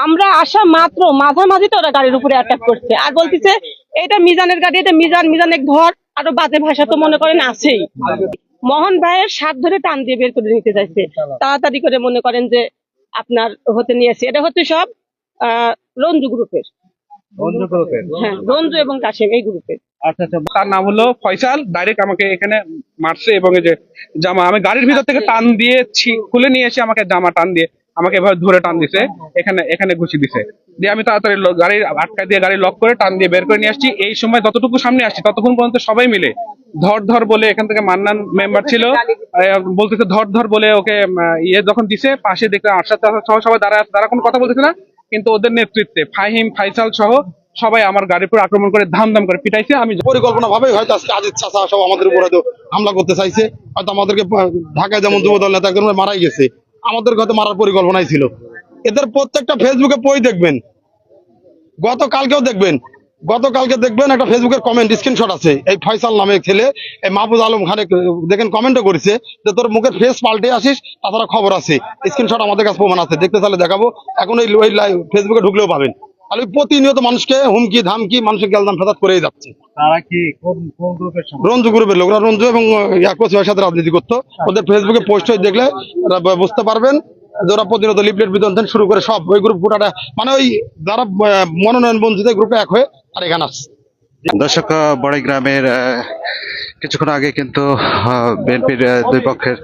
আমরা আসা মাত্র মাঝামাঝি তো ওরা গাড়ির উপরে অ্যাটাক করছে। আর বলতেছে এটা মিজানের গাড়ি এটা মিজান মিজান এক ধর আরও বাজে ভাষা তো মনে করেন আছেই। মোহন ভাইয়ের সাত ধরে টান দিয়ে বের করে নিতে চাইছে। তাড়াতাড়ি করে মনে করেন যে আপনার হতে নিয়েছে এটা হচ্ছে সব আহ রঞ্জু গ্রুপের। হ্যাঁ রঞ্জু এবং কাশেম এই গ্রুপের। আচ্ছা আচ্ছা তার নাম হলো ফয়সাল। ডাইরেক্ট আমাকে এখানে মারছে এবং এই যে জামা আমি গাড়ির ভিতর থেকে টান দিয়ে ছি- খুলে নিয়ে এসে আমাকে জামা টান দিয়ে আমাকে এভাবে ধরে টান দিছে। এখানে এখানে ঘুষি দিছে। দিয়ে আমি তাড়াতাড়ি গাড়ির আটকা দিয়ে গাড়ি লক করে টান দিয়ে বের করে নিয়ে আসছি। এই সময় যতটুকু সামনে আসছি ততক্ষণ পর্যন্ত সবাই মিলে ধর ধর বলে এখান থেকে মান্নান মেম্বার ছিল। বলতেছে ধর ধর বলে ওকে ইয়ে যখন দিছে পাশে দেখলাম সহ সবাই দাঁড়ায় আছে। তারা কোনো কথা বলতেছে না কিন্তু ওদের নেতৃত্বে ফাহিম ফাইসাল সহ সবাই আমার গাড়ির উপর আক্রমণ করে ধাম ধাম করে পিটাইছে। আমি পরিকল্পনা ভাবে হয়তো আজকে আজিজ চাষা সব আমাদের উপর হয়তো হামলা করতে চাইছে। হয়তো আমাদেরকে ঢাকায় যেমন যুবদল নেতা মারাই গেছে। আমাদের ঘরে মারার পরিকল্পনাই ছিল। এদের প্রত্যেকটা ফেসবুকে বই দেখবেন। গতকালকেও দেখবেন। গতকালকে দেখবেন একটা ফেসবুকের কমেন্ট স্ক্রিনশট আছে। এই ফয়সাল নামে ছেলে, এই মাহফুজ আলম খানে দেখেন কমেন্টও করেছে যে তোর মুখের ফেস পাল্টে আসিস, তাছাড়া খবর আছে। স্ক্রিনশট আমাদের কাছে প্রমাণ আছে। দেখতে চাইলে দেখাবো। এখন এই ফেসবুকে ঢুকলেও পাবেন। আর ওই প্রতিনিয়ত মানুষকে হুমকি ধামকি মানুষের গেলদাম ফেসাদ করেই যাচ্ছে। তারা কি কোন কোন গ্রুপের রঞ্জু গ্রুপের লোকরা রঞ্জু এবং ইয়াকোসিয়ার সাথে রাজনীতি করতো। ওদের ফেসবুকে পোস্ট হয়ে দেখলে ওরা বুঝতে পারবেন যে ওরা প্রতিনিয়ত লিফলেট বিতরণ শুরু করে সব। ওই গ্রুপ গোটাটা মানে ওই যারা মনোনয়ন বঞ্চিত গ্রুপে এক হয়ে আর এখানে আসছে। দর্শক বড়াই গ্রামের কিছুক্ষণ আগে কিন্তু বিএনপির দুই পক্ষের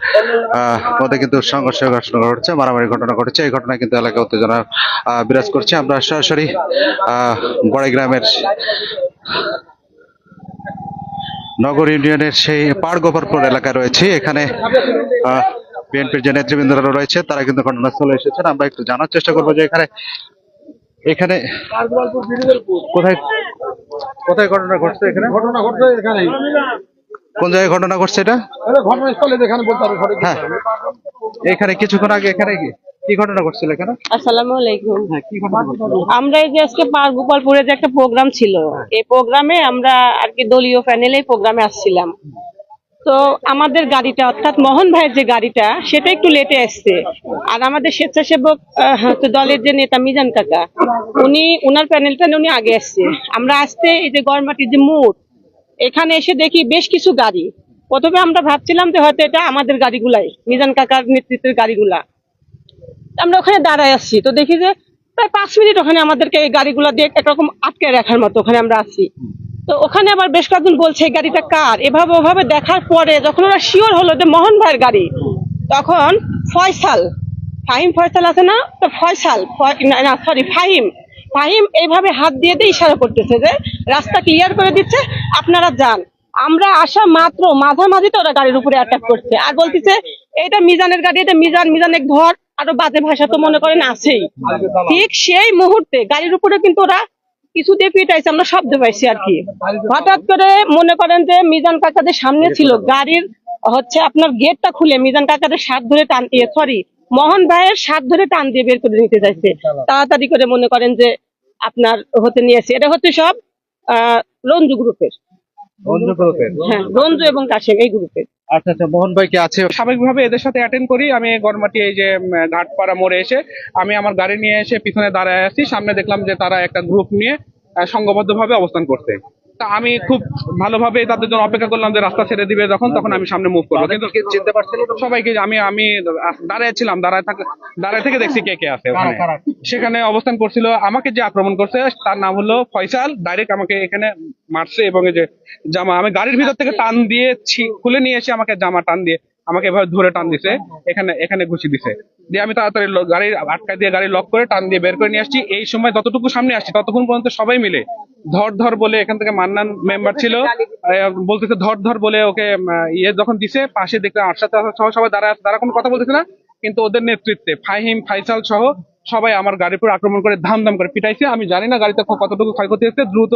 মধ্যে কিন্তু সংঘর্ষ ঘটনা ঘটছে মারামারি ঘটনা ঘটেছে। এই ঘটনায় কিন্তু এলাকা উত্তেজনা বিরাজ করছে। আমরা সরাসরি আহ, বড়াই গ্রামের নগর ইউনিয়নের সেই পাড় গোবরপুর এলাকায় রয়েছে। এখানে বিএনপির যে নেতৃবৃন্দরা রয়েছে তারা কিন্তু ঘটনাস্থলে এসেছেন। আমরা একটু জানার চেষ্টা করব যে এখানে এখানে কোথায় কোথায় ঘটনা ঘটছে এখানে? ঘটনা ঘটছে এখানে কোন জায়গায় ঘটনা ঘটছে এটা? ঘটনাস্থলে যেখানে বলতে হবে সঠিক হ্যাঁ। এখানে কিছুক্ষণ আগে এখানে কি কি ঘটনা ঘটছিল এখানে? আসসালামু আলাইকুম। হ্যাঁ কি ঘটনা আমরা এই যে আজকে পার গোপালপুরে যে একটা প্রোগ্রাম ছিল এই প্রোগ্রামে আমরা আর কি দলীয় প্যানেলে প্রোগ্রামে আসছিলাম। তো আমাদের গাড়িটা অর্থাৎ মোহন ভাইয়ের যে গাড়িটা সেটা একটু লেটে আসছে। আর আমাদের স্বেচ্ছাসেবক আহ, দলের যে নেতা মিজান কাকা উনি উনার প্যানেলটা নিয়ে উনি আগে আসছে। আমরা আসতে এই যে গড়মাটির যে মোড় এখানে এসে দেখি বেশ কিছু গাড়ি। প্রথমে আমরা ভাবছিলাম যে হয়তো এটা আমাদের গাড়িগুলাই মিজান কাকার নেতৃত্বের গাড়িগুলা। আমরা ওখানে দাঁড়ায় আসছি তো দেখি যে প্রায় পাঁচ মিনিট ওখানে আমাদেরকে এই গাড়িগুলো দিয়ে একরকম আটকে রাখার মতো ওখানে আমরা আছি। তো ওখানে আবার বেশ কয়েকজন বলছে গাড়িটা কার? এভাবে ওভাবে দেখার পরে যখন ওরা শিওর হলো যে মোহন ভাইয়ের গাড়ি তখন ফয়সাল ফাহিম ফয়সাল আছে না? তো ফয়সাল ফয়- না, না সরি ফাহিম। ফাহিম এইভাবে হাত দিয়ে দিয়ে ইশারা করতেছে যে রাস্তা ক্লিয়ার করে দিচ্ছে, আপনারা যান। আমরা আসা মাত্র, মাঝামাঝি তো ওরা গাড়ির উপরে অ্যাটাক করছে। আর বলতেছে এটা মিজানের গাড়ি, এটা মিজান মিজান এক ধর আরও বাজে ভাষা তো মনে করেন আছেই। ঠিক সেই মুহূর্তে গাড়ির উপরে কিন্তু ওরা পিটাইছে, আমরা শব্দ পাইছি আর কি। হঠাৎ করে মনে করেন যে মিজান কাকাদের সামনে ছিল, গাড়ির হচ্ছে আপনার গেটটা খুলে মিজান কাকাদের সাত ধরে টান সরি মোহন ভাইয়ের সাত ধরে টান দিয়ে বের করে নিতে চাইছে। তাড়াতাড়ি করে মনে করেন যে আপনার হতে নিয়েছে এটা হচ্ছে সব রঞ্জু গ্রুপের। বন্ধু গ্রুপের। হ্যাঁ রঞ্জু এবং কাশেম এই গ্রুপের। আচ্ছা আচ্ছা মোহন ভাই কি আছে? স্বাভাবিকভাবে এদের সাথে অ্যাটেন্ড করি। আমি গড়মাটি এই যে ঘাটপাড়া মোড়ে এসে আমি আমার গাড়ি নিয়ে এসে পিছনে দাঁড়ায় আছি। সামনে দেখলাম যে তারা একটা গ্রুপ নিয়ে সংঘবদ্ধভাবে অবস্থান করছে। তা আমি খুব ভালোভাবে তাদের জন্য অপেক্ষা করলাম যে রাস্তা ছেড়ে দিবে যখন তখন আমি সামনে মুভ করব। কিন্তু চিনতে পারছিল সবাইকে আমি আমি দাঁড়ায় ছিলাম দাঁড়ায় থাক দাঁড়ায় থেকে দেখছি কে কে আছে ওখানে। সেখানে অবস্থান করছিল আমাকে যে আক্রমণ করছে তার নাম হলো ফয়সাল ডাইরেক্ট আমাকে এখানে মারছে এবং এই যে জামা আমি গাড়ির ভিতর থেকে টান দিয়ে খুলে নিয়ে এসে আমাকে জামা টান দিয়ে আমাকে এভাবে ধরে টান দিছে এখানে এখানে ঘুষি দিছে। দিয়ে আমি তাড়াতাড়ি গাড়ির আটকা দিয়ে গাড়ি লক করে টান দিয়ে বের করে নিয়ে আসছি। এই সময় যতটুকু সামনে আসছি ততক্ষণ পর্যন্ত সবাই মিলে ধর ধর বলে এখান থেকে মান্নান মেম্বার ছিল বলতেছে ধর ধর বলে ওকে ইয়ে যখন দিছে পাশে আরশাদ তারশাদ সহ সবাই দাঁড়ায় আছে তারা কোনো কথা বলতেছে না কিন্তু ওদের নেতৃত্বে ফাহিম ফাইসাল সহ সবাই আমার গাড়ির উপর আক্রমণ করে ধাম ধাম করে পিটাইছে। আমি জানি না গাড়িতে কতটুকু ক্ষয়ক্ষতি হচ্ছে দ্রুত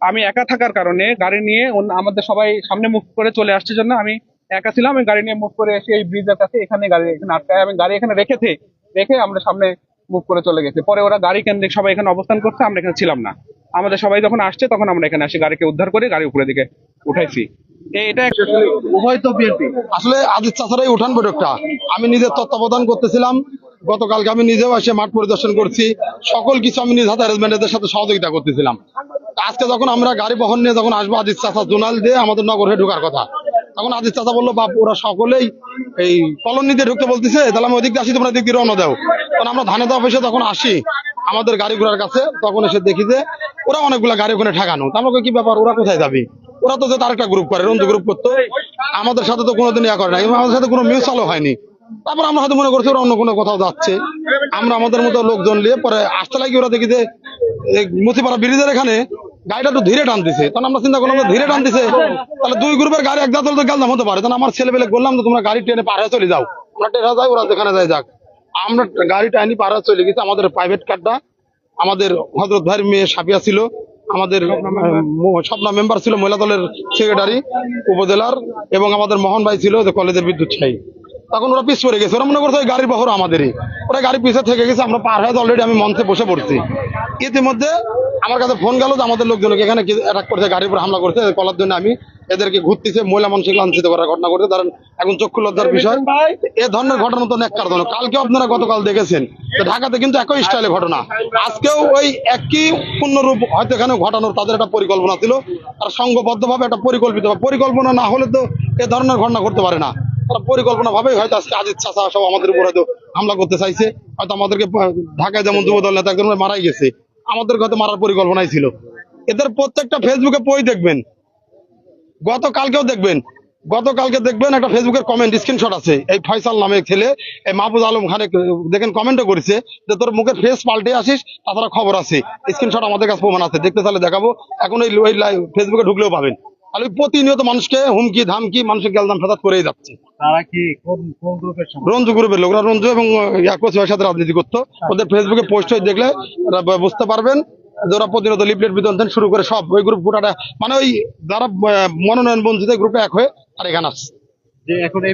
আমি একা থাকার কারণে গাড়ি নিয়ে আমাদের সবাই সামনে মুখ করে চলে আসছে জন্য আমি একা ছিলাম আমি গাড়ি নিয়ে মুভ করে এসে এই ব্রিজের কাছে এখানে গাড়ি এখানে আটকায় আমি গাড়ি এখানে রেখেছে রেখে আমরা সামনে মুভ করে চলে গেছে। পরে ওরা গাড়ি কেন্দ্রিক সবাই এখানে অবস্থান করছে আমরা এখানে ছিলাম না। আমাদের সবাই যখন আসছে তখন আমরা এখানে আসি গাড়িকে উদ্ধার করে গাড়ি উপরে দিকে উঠাইছি। এ- এটা উভয় তো বিএনপি আসলে আজিজ চাষারাই উঠান বৈঠকটা। আমি নিজের তত্ত্বাবধান করতেছিলাম। গতকালকে আমি নিজেও এসে মাঠ পরিদর্শন করছি। সকল কিছু আমি নিজ হাতে অ্যারেঞ্জমেন্টের সাথে সহযোগিতা করতেছিলাম। আজকে যখন আমরা গাড়ি বহন নিয়ে যখন আসব আদিত চাষা জোনাল দিয়ে আমাদের নগরে ঢোকার কথা। তখন আদিত চাষা বলল বাপ ওরা সকলেই এই কলোনিতে ঢুকতে বলতেছে। তাহলে আমি ওদিক দিয়ে আসি তোমরা দিক দিয়ে রওনা দাও। কারণ আমরা ধানের অফিসে যখন আসি আমাদের গাড়ি ঘোড়ার কাছে তখন এসে দেখি যে ওরা অনেকগুলা গাড়ি ওখানে ঠেকানো। আমাকে কি ব্যাপার? ওরা কোথায় যাবে? ওরা তো তার একটা গ্রুপ করে, রঞ্জু গ্রুপ করতো। আমাদের সাথে তো কোনোদিন ইয়া করে না এবং আমাদের সাথে কোনো মিউচুয়ালও হয়নি। তারপর আমরা হয়তো মনে করছি ওরা অন্য কোনো কোথাও যাচ্ছে। আমরা আমাদের মতো লোকজন নিয়ে পরে আসতে লাগি ওরা দেখি যে এই মুচিপাড়া ব্রিজের এখানে গাড়িটা একটু ধীরে টানতেছে তখন আমরা চিন্তা করলাম ধীরে টানতেছে তাহলে দুই গ্রুপের গাড়ি এক জাতল তো গেলাম হতে পারে। তখন আমার ছেলে পেলে বললাম যে, তোমরা গাড়ি ট্রেনে পার চলে যাও। আমরা ট্রেনে যাই, ওরা যেখানে যায় যাক। আমরা গাড়ি টাইনি পার চলে গেছি, আমাদের প্রাইভেট কারটা আমাদের হজরত ভাইয়ের মেয়ে সাফিয়া ছিল, আমাদের স্বপ্না মেম্বার ছিল মহিলা দলের সেক্রেটারি উপজেলার, এবং আমাদের মোহন ভাই ছিল যে কলেজের বিদ্যুৎ ছাই। তখন ওরা পিছ পড়ে গেছে। ওরা মনে করছে ওই গাড়ির বহর আমাদেরই। ওরা গাড়ি পিছিয়ে থেকে গেছে আমরা পার হয়ে অলরেডি আমি মঞ্চে বসে পড়ছি। ইতিমধ্যে আমার কাছে ফোন গেল যে আমাদের লোকজনকে এখানে অ্যাটাক করছে গাড়ির উপর হামলা করছে কলার জন্য আমি এদেরকে ঘুরতেছে মহিলা মানুষকে লাঞ্ছিত করার ঘটনা করছে কারণ এখন চক্ষু লজ্জার বিষয়। এ ধরনের ঘটনা তো নেককার ধরনের কালকে আপনারা গতকাল দেখেছেন যে ঢাকাতে কিন্তু একই স্টাইলে ঘটনা। আজকেও ওই একই পূর্ণরূপ হয়তো এখানে ঘটানোর তাদের একটা পরিকল্পনা ছিল। আর সংঘবদ্ধভাবে একটা পরিকল্পিত পরিকল্পনা না হলে তো এ ধরনের ঘটনা ঘটতে পারে না। তারা পরিকল্পনা ভাবেই হয়তো আজকে আজিত চাষা সব আমাদের উপর হয়তো হামলা করতে চাইছে। হয়তো আমাদেরকে ঢাকায় যেমন যুবদল নেতা একজন মারাই গেছে। আমাদের হয়তো মারার পরিকল্পনাই ছিল। এদের প্রত্যেকটা ফেসবুকে বই দেখবেন। গতকালকেও দেখবেন। গতকালকে দেখবেন একটা ফেসবুকের কমেন্ট স্ক্রিনশট আছে। এই ফয়সাল নামে ছেলে, এই মাহফুজ আলম খানে দেখেন কমেন্টও করেছে যে তোর মুখের ফেস পাল্টে আসিস, তাছাড়া খবর আছে। স্ক্রিনশট আমাদের কাছে প্রমাণ আছে। দেখতে তাহলে দেখাবো। এখন ওই ফেসবুকে ঢুকলেও পাবেন। আর প্রতিনিয়ত মানুষকে হুমকি ধামকি মানুষের গেলদাম ফেদাত করেই যাচ্ছে। তারা কি রঞ্জু গ্রুপের লোকরা রঞ্জু এবং ইয়াকোস সাথে রাজনীতি করতো। ওদের ফেসবুকে পোস্ট হয়ে দেখলে বুঝতে পারবেন যারা প্রতিরোধ প্রতিনিয়ত লিফলেট বিতরণ শুরু করে সব। ওই গ্রুপ গোটাটা মানে ওই যারা মনোনয়ন বঞ্চিত গ্রুপে এক হয়ে আর এখানে আসছে। যে এখন এই